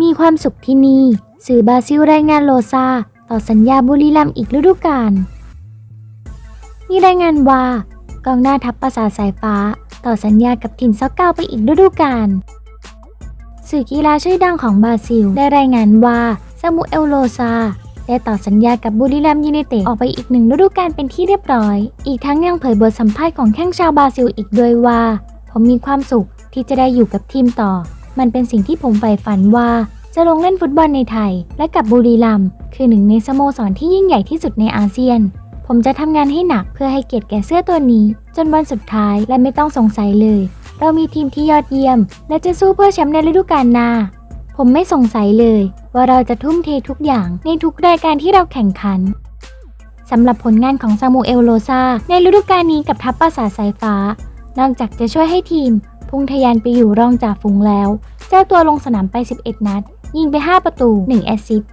มีความสุขที่นี่ สื่อบราซิลรายงานโลซาต่อสัญญาบุรีรัมย์อีกฤดูกาล มีรายงานว่ากองหน้าทัพประสาทสายฟ้า ต่อสัญญากับถิ่นซอกเก้าไปอีกฤดูกาล สื่อกีฬาชื่อดังของบราซิล ได้รายงานว่าซามูเอลโลซา ได้ต่อสัญญากับบุรีรัมย์ยูไนเต็ดออกไปอีกหนึ่งฤดูกาลเป็นที่เรียบร้อย อีกทั้งยังเผยบทสัมภาษณ์ของแข้งชาวบราซิลอีกด้วยว่า ผมมีความสุขที่จะได้อยู่กับทีมต่อ มันเป็นสิ่งที่ผมใฝ่ฝันว่า จะลงเล่นฟุตบอลในไทย และกับบุรีรัมย์คือหนึ่งในสโมสรที่ยิ่งใหญ่ที่สุดในอาเซียน ผมจะทำงานให้หนักเพื่อให้เกียรติแก่เสื้อตัวนี้ จนวันสุดท้ายและไม่ต้องสงสัยเลย เรามีทีมที่ยอดเยี่ยม และจะสู้เพื่อแชมป์ในฤดูกาลหน้า ผมไม่สงสัยเลยว่าเราจะทุ่มเททุกอย่างในทุกรายการที่เราแข่งขันสำหรับผลงานของซามูเอลโลซาในฤดูกาลนี้กับทัพปราสาทสายฟ้า นอกจากจะช่วยให้ทีม พุ่งทะยานไปอยู่รองจ่าฝูงแล้ว เจ้าตัวลงสนามไป 11 นัด ยิงไป 5 ประตู 1 แอสซิสต์